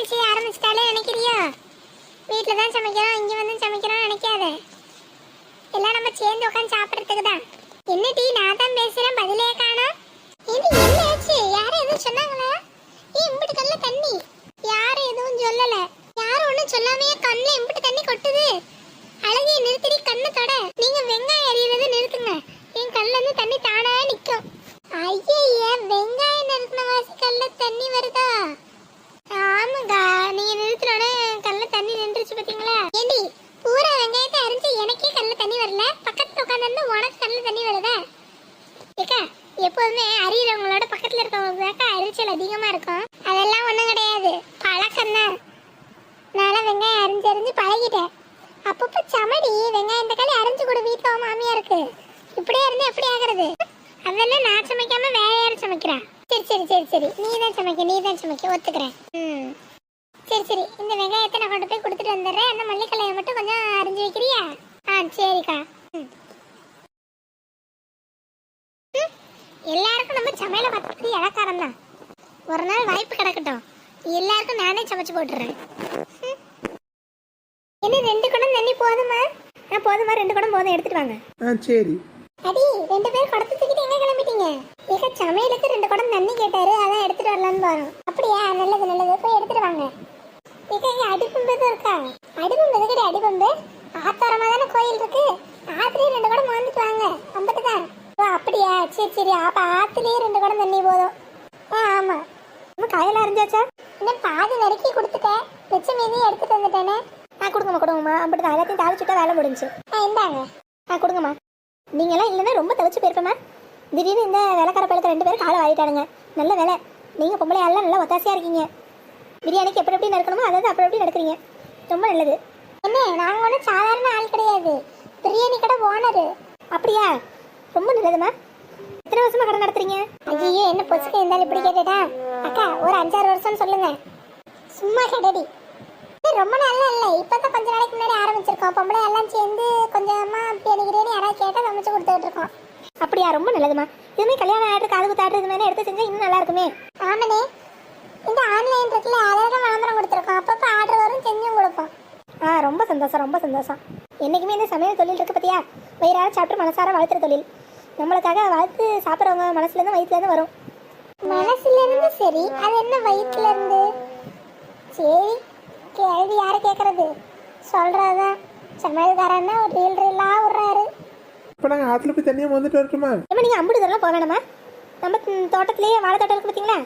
சமையல் செய்ய ஆரம்பிச்சிட்டாலே நினைக்கிறியோ? வீட்டில் தான் சமைக்கிறோம் இங்கே வந்து சமைக்கிறோம் நினைக்காத. எல்லாம் நம்ம சேர்ந்து உட்காந்து சாப்பிட்றதுக்கு தான். என்ன டீ நான் தான் பேசுகிறேன் பதிலே காணும். இது என்ன ஆச்சு? யாரும் எதுவும் சொன்னாங்களா? ஏ இம்பிட்டு கல்ல தண்ணி? யாரும் எதுவும் சொல்லலை. யாரும் ஒன்றும் சொல்லாமையே கண்ணில் இம்பிட்டு தண்ணி கொட்டுது. அழகிய நிறுத்தி கண்ணை தொட நீங்க வெங்காயம் எறியறதை நிறுத்துங்க என் கல்ல இருந்து தண்ணி தானா நிக்கும் ஐயே வெங்காயம் நறுக்கின வாசி கல்ல தண்ணி வருதா ஆமாங்கா நீங்க நிறுத்தினோடனே கல்ல தண்ணி நின்றுச்சு பாத்தீங்களா ஏண்டி பூரா வெங்காயத்தை அரிஞ்சு எனக்கே கல்ல தண்ணி வரல பக்கத்துல உட்காந்து உனக்கு கல்ல தண்ணி வருதா ஏக்கா எப்போதுமே அறியறவங்களோட பக்கத்துல எரிச்சல் அதிகமா இருக்கும். அதெல்லாம் ஒண்ணும் கிடையாது. பழக்கம் தான் நான்லாம் வெங்காயம் அரிஞ்சு அரிஞ்சு பழகிட்டேன். அப்பப்போ சமடி வெங்காயம் தக்காளி அரிஞ்சு கொடு வீட்டுல மாமியா மாமியாருக்கு இப்படியே இருந்து எப்படி ஆகுறது? அதெல்லாம் நான் சமைக்காம வேற யாரும் சமைக்கிறா? சரி சரி சரி சரி. நீ தான் சமைக்க நீ தான் சமைக்க. ஒத்துக்கிறேன். ம். சரி சரி. இந்த வெங்காயத்தை நான் கொண்டு போய் கொடுத்துட்டு வந்துடுறேன். அந்த மல்லிக்கலையை மட்டும் கொஞ்சம் அரிஞ்சு வைக்கிறியா ஆ சரிக்கா ம் ம், எல்லாருக்கும் நம்ம சமையலை பார்த்துட்டு இலக்காரம் தான் ஒரு நாள் வாய்ப்பு கிடக்கட்டும் எல்லாருக்கும் நானே சமைச்சு போட்டுறேன். என்ன ரெண்டு குடம் தண்ணி போதுமா? ஆ போதுமா ரெண்டு குடம் போதும் எடுத்துட்டு வாங்க. ஆ சரி. அடி ரெண்டு பேர் குடத்தை தூக்கிட்டு எங்க கிளம்பிட்டீங்க? ஏக சமையலுக்கு ரெண்டு குடம் தண்ணி கேட்டாரு அதான் எடுத்துட்டு வரலான்னு போறோம் அப்படியா? நல்லது நல்லது. போய் எடுத்துட்டு வாங்க. ஏக இங்க அடிப்பம்பு இருக்கா? அடிப்பம்பு எதுக்கடி அடிப்பம்பு. ஆத்தாரமா தானே கோயில் இருக்கு? ஆத்துலயே ரெண்டு குடம் வாங்கிட்டு வாங்க. அம்பட்டு தான் ஓ அப்படியா? சரி சரி. அப்ப ஆத்துலயே ரெண்டு குடம் தண்ணி போதும். ஆ ஆமா. நம்ம காயில அரைஞ்சாச்சா? இன்னும் பாதி நறுக்கி கொடுத்துட்டேன். மிச்சம் மீதியும் எடுத்துட்டு வந்துட்டேனே. ஆ கொடுங்கம்மா கொடுங்கம்மா. அப்படி தான் எல்லாத்தையும் தாளிச்சுட்டா வேலை முடிஞ்சு. ஆ இந்தாங்க. ஆ கொடுங்கம்மா. நீங்களாம் இல்லைன்னா ரொம்ப தவிச்சு போயிருப்பேம்மா. திடீர்னு இந்த வேலைக்கார பழக்க ரெண்டு பேரும் காலை வாரிட்டானுங்க. நல்ல வேலை. நீங்கள் பொம்பளை எல்லாம் நல்லா ஒத்தாசையாக இருக்கீங்க. பிரியாணிக்கு எப்படி எப்படி நடக்கணுமோ அதாவது அப்படி எப்படி நடக்கிறீங்க ரொம்ப நல்லது. என்ன நாங்கள் ஒன்றும் சாதாரண ஆள் கிடையாது. பிரியாணி கடை ஓனரு அப்படியா? ரொம்ப நல்லதும்மா. எத்தனை வருஷமா கடை நடத்துறீங்க? ஐயோ என்ன பொசுக்கு இருந்தாலும் இப்படி கேட்டுட்டா? அக்கா ஒரு அஞ்சாறு வருஷம் சொல்லுங்க. சும்மா கேட்டடி. ரொம்ப நல்லா இல்லை. இப்பதான் கொஞ்ச நாளைக்கு முன்னாடி ஆரம்பிச்சிருக்கோம். பொம்பளை எல்லாம் சேர்ந்து கொஞ்சமா பிரியாணி கிரியாணி யாராவது கேட்டால் சமைச்சு கொடுத்துட்டு இருக்கோம். அப்படியா ரொம்ப நல்லதுமா. இதுமே கல்யாணம் ஆர்டர் காது குத்து ஆர்டர் இது மாதிரி எடுத்து செஞ்சா இன்னும் நல்லா இருக்குமே. ஆமாண்ணே. இந்த ஆன்லைன் இருக்குல்ல அதில் தான் விளம்பரம் கொடுத்துருக்கோம். அப்பப்போ ஆர்டர் வரும் செஞ்சும் கொடுப்போம். ஆ ரொம்ப சந்தோஷம் ரொம்ப சந்தோஷம். என்னைக்குமே இந்த சமையல் தொழில் இருக்கு பார்த்தியா வயிறார சாப்பிட்டு மனசார வளர்த்துற தொழில். நம்மளுக்காக வளர்த்து சாப்பிட்றவங்க மனசுலேருந்து வயிற்றுலேருந்து வரும். மனசுல இருந்து சரி அது என்ன வயிற்றுல இருந்து சரி கேள்வி யாரு கேட்கறது சொல்றதுதான் சமையல்காரன்னா ஒரு ரீல் ரீலா விடுறாரு. இப்போ நாங்கள் ஆற்றுல போய் தண்ணியாக வந்துட்டு வரட்டுமா? ஏமா நீங்கள் அம்புடு இதெல்லாம் போக வேணாமா? நம்ம தோட்டத்திலேயே வாழை தோட்டம் இருக்கு பார்த்தீங்களா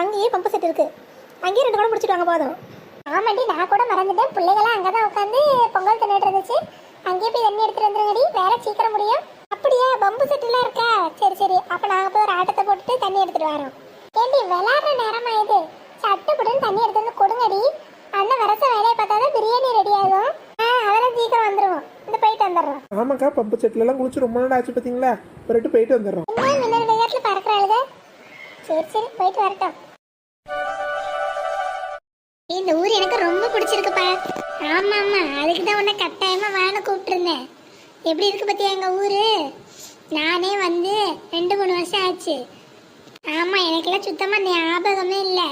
அங்கேயே பம்பு செட் இருக்கு. அங்கேயே ரெண்டு குடம் முடிச்சுட்டு வாங்க போதும். ஆமாண்டி நான் கூட மறந்துட்டேன். பிள்ளைகளாம் அங்கே தான் உட்காந்து பொங்கல் தின்னுட்டு இருந்துச்சு. அங்கேயே போய் தண்ணி எடுத்துட்டு வந்துருங்கடி. வேலை சீக்கிரம் முடியும். அப்படியா பம்பு செட்டுலாம் இருக்கா? சரி சரி. அப்போ நாங்கள் போய் ஒரு ஆட்டத்தை போட்டுட்டு தண்ணி எடுத்துட்டு வரோம். ஏண்டி விளையாடுற நேரமா இது? சட்டுப்புடுன்னு தண்ணி எடுத்து வந்து கொடுங்கடி. அண்ணன் வரச வேலையை பார்த்தா தான் பிரியாணி ரெடி ஆகும். ஆ அதெல்லாம் சீக்கிரம் வந்துருவோம். இந்த போயிட்டு வந்துடுறோம். ஆமாக்கா பம்பு செட்டிலலாம் குளிச்சு ரொம்ப நாள் ஆச்சு பார்த்தீங்களா போயிட்டு போயிட்டு வந்துடுறோம். என்ன மின்னல் வேகத்தில் பறக்குறாளுங்க சரி சரி. போயிட்டு வரட்டும். இந்த ஊர் எனக்கு ரொம்ப பிடிச்சிருக்குப்பா. ஆமா ஆமா அதுக்கு தான் உன்னை கட்டாயமா வான்னு கூப்பிட்டுருந்தேன். எப்படி இருக்கு பத்தியா எங்க ஊரு? நானே வந்து ரெண்டு மூணு வருஷம் ஆச்சு. ஆமா எனக்கெல்லாம் சுத்தமா ஞாபகமே இல்லை.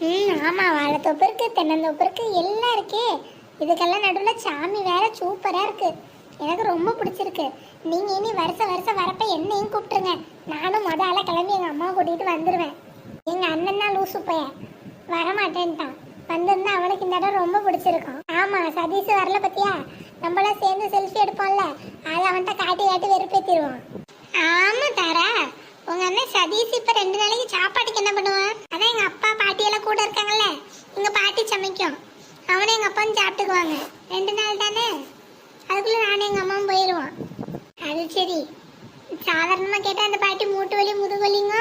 ம் ஆமா வாழைத்தோப்பு இருக்கு தென்னந்தோப்பு இருக்கு எல்லாம் இருக்கே. இதுக்கெல்லாம் நடுவில் சாமி வேற சூப்பரா இருக்கு. எனக்கு ரொம்ப பிடிச்சிருக்கு. நீங்க இனி வருஷம் வருஷம் வரப்ப என்னையும் கூப்பிட்டுருங்க. நானும் மொதல் ஆளா கிளம்பி எங்க அம்மாவை கூட்டிகிட்டு வந்துடுவேன் எங்க அண்ணன் தான் லூசு பையன். வரமாட்டேன்ட்டான். வந்திருந்தா அவனுக்கு இந்த இடம் ரொம்ப பிடிச்சிருக்கும். ஆமா சதீஷ் வரல பத்தியா? நம்மளாம் சேர்ந்து செல்ஃபி எடுப்போம்ல அதை அவன்கிட்ட காட்டி காட்டி வெறுப்பேத்திடுவான் ஆமா தாரா. உங்க அண்ணன் சதீஷ் இப்ப ரெண்டு நாளைக்கு சாப்பாட்டுக்கு என்ன பண்ணுவான்? அதான் எங்க அப்பா பாட்டி எல்லாம் கூட இருக்காங்கல்ல எங்க பாட்டி சமைக்கும். அவனும் எங்க அப்பாவும் சாப்பிட்டுக்குவாங்க. ரெண்டு நாள் தானே? அதுக்குள்ள நானும் எங்க அம்மாவும் போயிடுவோம் அது சரி. சாதாரணமா கேட்டா அந்த பாட்டி மூட்டு வலி முதுகுவலிங்க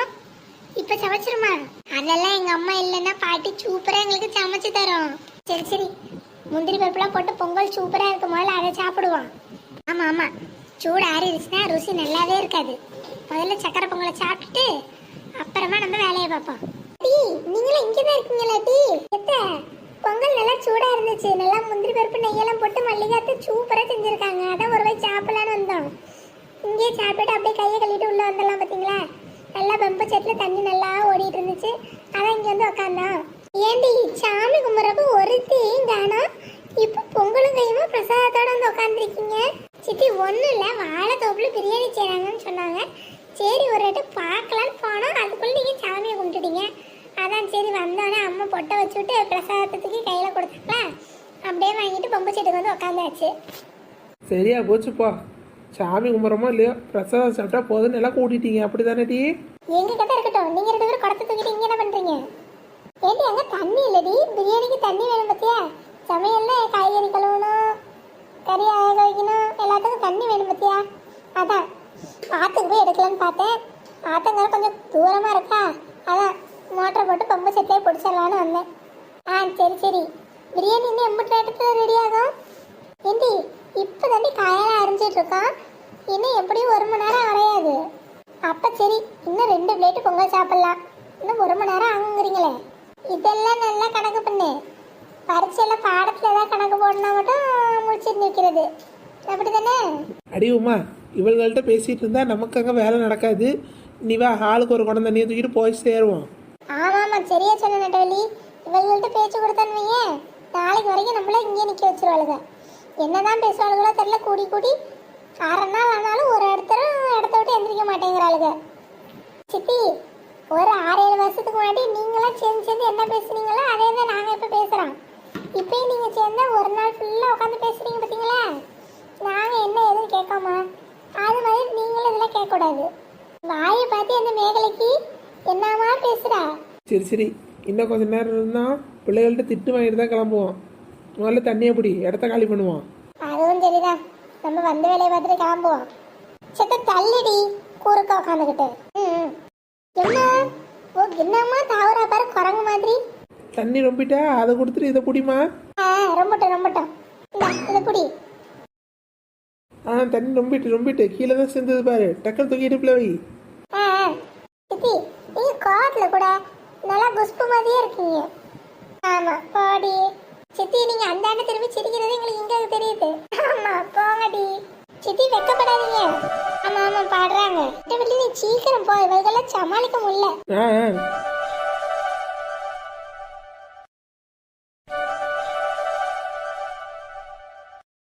இப்ப சமைச்சிருமா? அதெல்லாம் எங்க அம்மா இல்லைன்னா பாட்டி சூப்பரா எங்களுக்கு சமைச்சு தரும். சரி சரி. முந்திரி பருப்புலாம் போட்டு பொங்கல் சூப்பராக இருக்கும். முதல்ல அதை சாப்பிடுவோம். ஆமாம் ஆமாம் சூடு ஆறிடுச்சுன்னா ருசி நல்லாவே இருக்காது. முதல்ல சக்கரை பொங்கலை சாப்பிட்டுட்டு அப்புறமா நம்ம வேலையை பார்ப்போம். டீ நீங்களும் இங்கே தான் இருக்கீங்களா டீ? எத்த பொங்கல் நல்லா சூடாக இருந்துச்சு. நல்லா முந்திரி பருப்பு நெய்யெல்லாம் போட்டு மல்லிகாத்து சூப்பராக செஞ்சுருக்காங்க. அதான் ஒரு வாய் சாப்பிடலான்னு வந்தோம். இங்கேயே சாப்பிட்டு அப்படியே கையை கழுவிட்டு உள்ளே வந்துடலாம் பார்த்தீங்களா? நல்லா பம்பு செட்டில் தண்ணி நல்லா ஓடிட்டு இருந்துச்சு. அதான் இங்கே வந்து உட்காந்தோம் ஏண்டி சாமி கும்பிட்றப்ப ஒருத்தையும் காணோம் இப்போ பொங்கலும் கையுமா பிரசாதத்தோட வந்து உட்காந்துருக்கீங்க சித்தி ஒன்றும் இல்லை. வாழைத்தோப்புல பிரியாணி செய்கிறாங்கன்னு சொன்னாங்க. சரி ஒரு வாட்டி பார்க்கலான்னு போனோம். அதுக்குள்ளே நீங்கள் சாமியை கும்பிட்டுட்டீங்க. அதான் சரி வந்தோடனே அம்மா பொட்டை வச்சுட்டு பிரசாதத்துக்கு கையில் கொடுத்தாங்களா அப்படியே வாங்கிட்டு பொம்பு செட்டுக்கு வந்து உட்காந்தாச்சு சரியா போச்சுப்பா சாமி கும்பிட்றோமோ இல்லையோ? பிரசாதம் சாப்பிட்டா போதும்னு எல்லாம் கூட்டிட்டீங்க. அப்படி தானே டி? எங்க கிட்ட இருக்கட்டும். நீங்க ரெண்டு பேரும் குடத்தை தூக்கிட்டு இங்க என்ன பண்றீங்க? ஏண்டி அங்க தண்ணி இல்லடி. பிரியாணிக்கு தண்ணி வேணும் பத்தியா? சமையல்ல காய்கறி கழுவணும் கறி ஆக வைக்கணும் எல்லாத்துக்கும் தண்ணி வேணும் பத்தியா? அதான். ஆத்துக்கு போய் எடுக்கலான்னு பார்த்தேன். ஆத்தங்கரை கொஞ்சம் தூரமா இருக்கா? அதான். மோட்டரை போட்டு பம்பு செட்டே பிடிச்சிடலான்னு வந்தேன். ஆ சரி சரி. பிரியாணி இன்னும் எம்பிட்டு நேரத்தில் ரெடி ஆகும்? ஏண்டி இப்போ தாண்டி காயெல்லாம் அரிஞ்சிட்டு இருக்கோம் இன்னும் எப்படியும் ஒரு மணி நேரம் அரையாது. அப்போ சரி இன்னும் ரெண்டு பிளேட்டு பொங்கல் சாப்பிட்லாம். இன்னும் ஒரு மணி நேரம் ஆகுங்கிறீங்களே. இதெல்லாம் நல்லா கணக்கு பண்ணு. பரீட்சையில பாடத்துல ஏதாவது கணக்கு போடனா மட்டும் முடிச்சிட்டு நிற்கிறது அப்படி தானே அடி உமா இவள்கள்ட்ட பேசிட்டு இருந்தா நமக்கு அங்கே வேலை நடக்காது. நீ வா ஆளுக்கு ஒரு குடம் தண்ணியை தூக்கிட்டு போய் சேருவோம். ஆமா ஆமா சரியா சொன்ன நட்டவள்ளி இவங்கள்ட்ட பேச்சு கொடுத்தான்னு வையேன் நாளைக்கு வரைக்கும் நம்மள இங்கே நிக்க வச்சிருவாளுங்க என்னதான் பேசுவாளுகளோ தெரியல கூடி கூடி அரை நாள் ஆனாலும் ஒரு இடத்துல இடத்த விட்டு எந்திரிக்க மாட்டேங்கிறாளுங்க சித்தி ஒரு ஆறு ஏழு வருஷத்துக்கு முன்னாடி நீங்களாம் சேர்ந்து சேர்ந்து என்ன பேசுனீங்களோ அதே தான் நாங்கள் இப்போ பேசுகிறோம் இப்பயும் நீங்கள் சேர்ந்தா ஒரு நாள் ஃபுல்லாக உட்காந்து பேசுறீங்க பார்த்தீங்களா நாங்கள் என்ன எதுவும் கேட்காம அது மாதிரி நீங்களும் இதெல்லாம் கேட்கக்கூடாது. வாயை பார்த்து அந்த மேகலைக்கு என்னமா பேசுகிறா சரி சரி. இன்னும் கொஞ்ச நேரம் இருந்தால் பிள்ளைகள்ட்ட திட்டு வாங்கிட்டு தான் கிளம்புவோம். முதல்ல தண்ணியை பிடி இடத்த காலி பண்ணுவோம். அதுவும் சரிதான். நம்ம வந்த வேலையை பார்த்துட்டு கிளம்புவோம். செத்த தள்ளிடி கூறுக்க உட்காந்துக்கிட்டு. ம். என்ன? என்னம்மா தாவரா பாரு குரங்கு மாதிரி. தண்ணி ரொம்பிட்டா அதை கொடுத்துட்டு இதை பிடிமா ஆ ரொம்பட்டும் ரொம்பட்டும். இந்தா இதை குடி. ஆ தண்ணி ரொம்பிட்டு ரொம்பிட்டு கீழே தான் சேர்ந்தது பாரு. டக்குன்னு தூக்கிட்டு பிள்ளை வை. ஆ ஆ. சித்தி நீங்க கோவத்துல கூட நல்லா குஸ்பு மாதிரியே இருக்கீங்க. ஆமா போடி. சித்தி நீங்க அந்த ஆண்டு திரும்பி சிரிக்கிறது எங்களுக்கு இங்க தெரியுது. ஆமா போங்கடி. சித்தி வெக்கப்படாதீங்க. பாடுறாங்க. சீக்கிரம் போ இவர்களெல்லாம் சமாளிக்க முடியல.